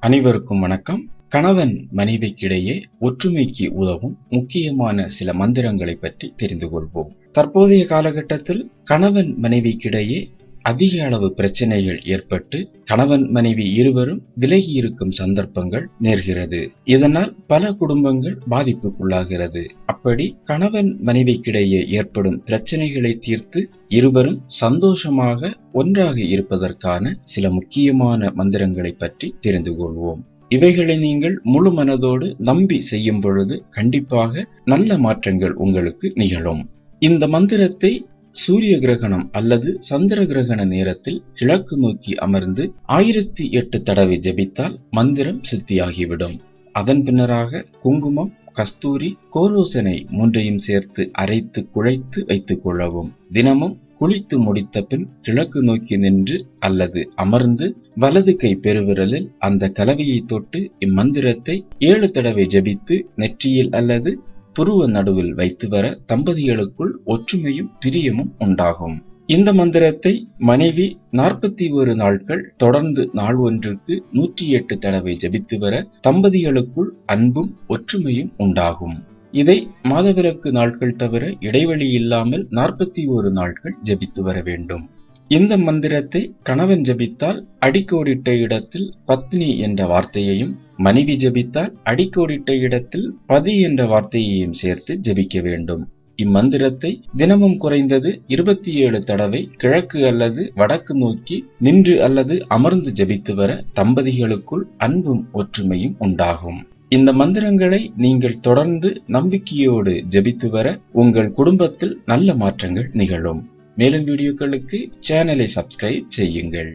அனைவருக்கும் வணக்கம். கணவன் மனைவிக்கிடையே ஒற்றுமைக்கு உதவும் முக்கியமான சில மந்திரங்களை பற்றி தெரிந்து கொள்வோம். தற்போதைய காலகட்டத்தில் கணவன் மனைவிக்கிடையே அதிக அளவு பிரச்சனைகள் ஏற்பட்டு கணவன் மனைவி இருவரும் விலகி இருக்கும் சந்தர்ப்பங்கள் நேர்கிறது. இதனால் பல குடும்பங்கள் பாதிப்புக்குள்ளாகிறது. அப்படி கணவன் மனைவிக்கிடையே ஏற்படும் பிரச்சனைகளை தீர்த்து இருவரும் சந்தோஷமாக ஒன்றாக இருப்பதற்கான சில முக்கியமான மந்திரங்களை பற்றி தெரிந்து கொள்வோம். இவைகளை நீங்கள் முழு மனதோடு நம்பி செய்யும் பொழுது கண்டிப்பாக நல்ல மாற்றங்கள் உங்களுக்கு நிகழும். இந்த மந்திரத்தை சூரிய கிரகணம் அல்லது சந்திர கிரகண நேரத்தில் கிழக்கு நோக்கி அமர்ந்து ஆயிரத்தி எட்டு தடவை ஜபித்தால் மந்திரம் சித்தியாகிவிடும். அதன் பின்னராக குங்குமம் கஸ்தூரி கோரோசனை மூன்றையும் சேர்த்து அரைத்து குழைத்து வைத்துக் கொள்ளவும். தினமும் குளித்து முடித்த பின் கிழக்கு நோக்கி நின்று அல்லது அமர்ந்து வலது கை பெருவிரலில் அந்த கலவையை தொட்டு இம்மந்திரத்தை ஏழு தடவை ஜபித்து நெற்றியில் அல்லது புருவ நடுவில் வைத்து வர தம்பதிகளுக்குள் ஒற்றுமையும் பிரியமும் உண்டாகும். இந்த மந்திரத்தை மனைவி நாற்பத்தி ஒரு நாட்கள் தொடர்ந்து நாள் ஒன்றுக்கு நூற்றி எட்டு தடவை ஜபித்து வர தம்பதிகளுக்குள் அன்பும் ஒற்றுமையும் உண்டாகும். இதை மாதவிலக்கு நாட்கள் தவிர இடைவெளி இல்லாமல் நாற்பத்தி ஒரு நாட்கள் ஜபித்து வர வேண்டும். இந்த மந்திரத்தை கணவன் ஜபித்தால் அடிக்கோடிட்ட இடத்தில் பத்னி என்ற வார்த்தையையும் மனைவி ஜபித்தால் அடிக்கோடிட்ட இடத்தில் பதி என்ற வார்த்தையையும் சேர்த்து ஜபிக்க வேண்டும். இம்மந்திரத்தை தினமும் குறைந்தது இருபத்தி ஏழு தடவை கிழக்கு அல்லது வடக்கு நோக்கி நின்று அல்லது அமர்ந்து ஜபித்து வர தம்பதிகளுக்குள் அன்பும் ஒற்றுமையும் உண்டாகும். இந்த மந்திரங்களை நீங்கள் தொடர்ந்து நம்பிக்கையோடு ஜபித்து வர உங்கள் குடும்பத்தில் நல்ல மாற்றங்கள் நிகழும். மேலும் வீடியோக்களுக்கு சேனலை சப்ஸ்கிரைப் செய்யுங்கள்.